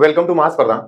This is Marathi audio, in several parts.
वेलकम टू महास्पर्धा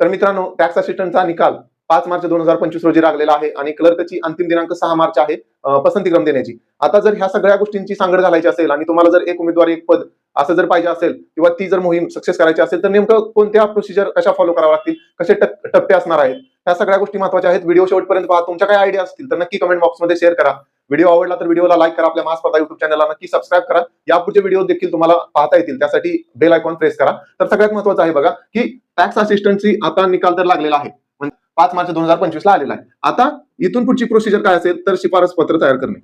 तर मित्रांनो टॅक्स असिस्टंटचा निकाल. पाच मार्च दोन हजार पंचवीस रोजी लागलेला आहे आणि क्लर्कची अंतिम दिनांक सहा मार्च आहे पसंतीक्रम देण्याची. आता जर ह्या सगळ्या गोष्टींची सांगड घालायची असेल आणि तुम्हाला जर एक उमेदवार एक पद असं जर पाहिजे असेल किंवा ती जर मोहीम सक्सेस करायची असेल तर नेमकं कोणत्या प्रोसिजर कशा फॉलो कराव्या लागतील कसे टप्पे असणार आहेत ह्या सगळ्या गोष्टी महत्त्वाच्या आहेत. व्हिडिओ शेवटपर्यंत पहा तुमच्या काय आयडिया असतील तर नक्की कमेंट बॉक्समध्ये शेअर करा. व्हिडिओ आवडला तर व्हिडिओला लाईक करा आपल्या महास्पर्धा युट्यूब चॅनलला नक्की सबस्क्राईब करा. यापुढचे व्हिडिओ देखील तुम्हाला पाहता येतील त्यासाठी बेल आयकॉन प्रेस करा. तर सगळ्यात महत्वाचं आहे बघा की टॅक्स असिस्टंटची आता निकाल तर लागलेला आहे. म्हणजे पाच मार्च दोन हजार पंचवीस ला आलेला आहे. आता इथून पुढची प्रोसिजर काय असेल तर शिफारस पत्र तयार करणे.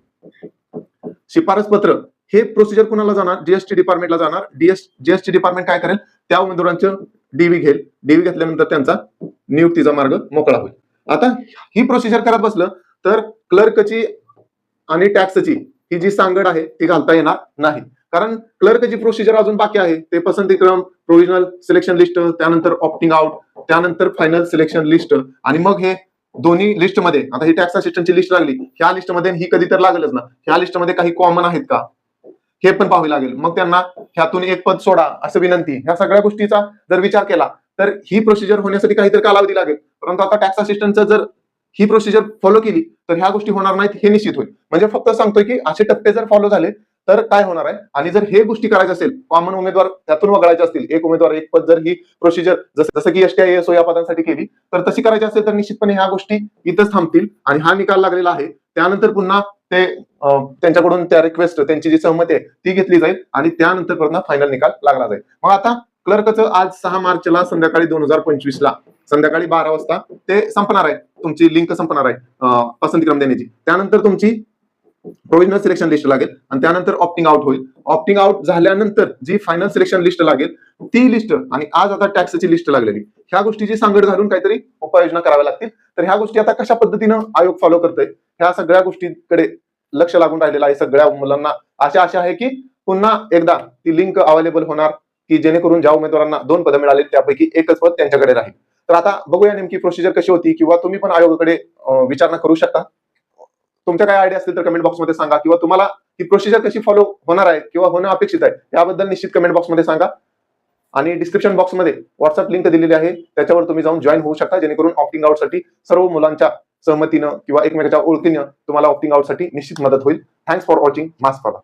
शिफारस पत्र हे प्रोसिजर कुणाला जाणार? जीएसटी डिपार्टमेंटला जाणार. डीएस जीएसटी डिपार्टमेंट काय करेल? त्या उमेदवारांचं डीव्ही घेईल. डीव्ही घेतल्यानंतर त्यांचा नियुक्तीचा मार्ग मोकळा होईल. आता ही प्रोसिजर करत बसलं तर क्लर्कची आणि टॅक्सची ही जी सांगड आहे ती घालता येणार नाही. कारण क्लर्कची प्रोसिजर अजून बाकी आहे. ते पसंतीक्रम प्रोव्हिजनल सिलेक्शन लिस्ट त्यानंतर ऑप्टिंग आउट त्यानंतर फायनल सिलेक्शन लिस्ट आणि मग हे दोन्ही लिस्टमध्ये आता ही टॅक्स असिस्टंटची लिस्ट लागली ह्या लिस्टमध्ये ही कधी तर लागलच ना. ह्या लिस्टमध्ये काही कॉमन आहेत का? हे पण पाहावे लागेल. मग त्यांना ह्यातून एक पद सोडा असं विनंती. ह्या सगळ्या गोष्टीचा जर विचार केला तर ही प्रोसिजर होण्यासाठी काहीतरी कालावधी लागेल. परंतु आता टॅक्स असिस्टंटचं जर ही प्रोसिजर फॉलो केली तर ह्या गोष्टी होणार नाहीत हे निश्चित होईल. म्हणजे फक्त सांगतोय की असे टप्पे जर फॉलो झाले तर काय होणार आहे? आणि जर हे गोष्टी करायच्या असेल कॉमन उमेदवार त्यातून वगळायचे असतील एक उमेदवार एक पद जर ही प्रोसिजर जसं की एसटी आय एस या पदांसाठी केली तर तशी करायची असेल तर निश्चितपणे ह्या गोष्टी इथंच थांबतील आणि हा निकाल लागलेला आहे. त्यानंतर पुन्हा ते त्यांच्याकडून त्या रिक्वेस्ट त्यांची जी सहमती आहे ती घेतली जाईल आणि त्यानंतर पुन्हा फायनल निकाल लागला जाईल. मग आता क्लर्कचं आज सहा मार्चला संध्याकाळी दोन हजार पंचवीस ला संध्याकाळी बारा वाजता ते संपणार आहे. तुमची लिंक संपणार आहे पसंतीक्रम देण्याची. त्यानंतर तुमची प्रोव्हिजनल सिलेक्शन लिस्ट लागेल. आणि त्यानंतर ऑप्टिंग आउट होईल. ऑप्टिंग आउट झाल्यानंतर जी फायनल सिलेक्शन लिस्ट लागेल ती लिस्ट आणि आज आता टॅक्सची लिस्ट लागलेली. ह्या गोष्टीची सांगड घालून काहीतरी उपाययोजना कराव्या लागतील. तर ह्या गोष्टी आता कशा पद्धतीनं आयोग फॉलो करतोय? ह्या सगळ्या गोष्टीकडे लक्ष लागून राहिलेलं आहे सगळ्या मुलांना. आशा आशा आहे की पुन्हा एकदा ती लिंक अवेलेबल होणार की जेणेकरून ज्या उमेदवारांना दोन पदं मिळाली त्यापैकी एकच पद त्यांच्याकडे राहील. तर आता बघूया नेमकी प्रोसिजर कशी होती किंवा तुम्ही पण आयोगाकडे विचारणा करू शकता. तुमच्या काय आयडिया असतील तर कमेंट बॉक्समध्ये सांगा. किंवा तुम्हाला ही प्रोसिजर कशी फॉलो होणार आहे किंवा होणं अपेक्षित आहे याबद्दल निश्चित कमेंट बॉक्समध्ये सांगा. आणि डिस्क्रिप्शन बॉक्समध्ये व्हॉट्सअप लिंक दिलेली आहे. त्याच्यावर तुम्ही जाऊन जॉईन होऊ शकता. जेणेकरून ऑप्टिंग आउटसाठी सर्व मुलांच्या सहमतीनं किंवा एकमेकाच्या ओळखीनं तुम्हाला ऑप्टिंग आउटसाठी निश्चित मदत होईल. Thanks for watching mask mass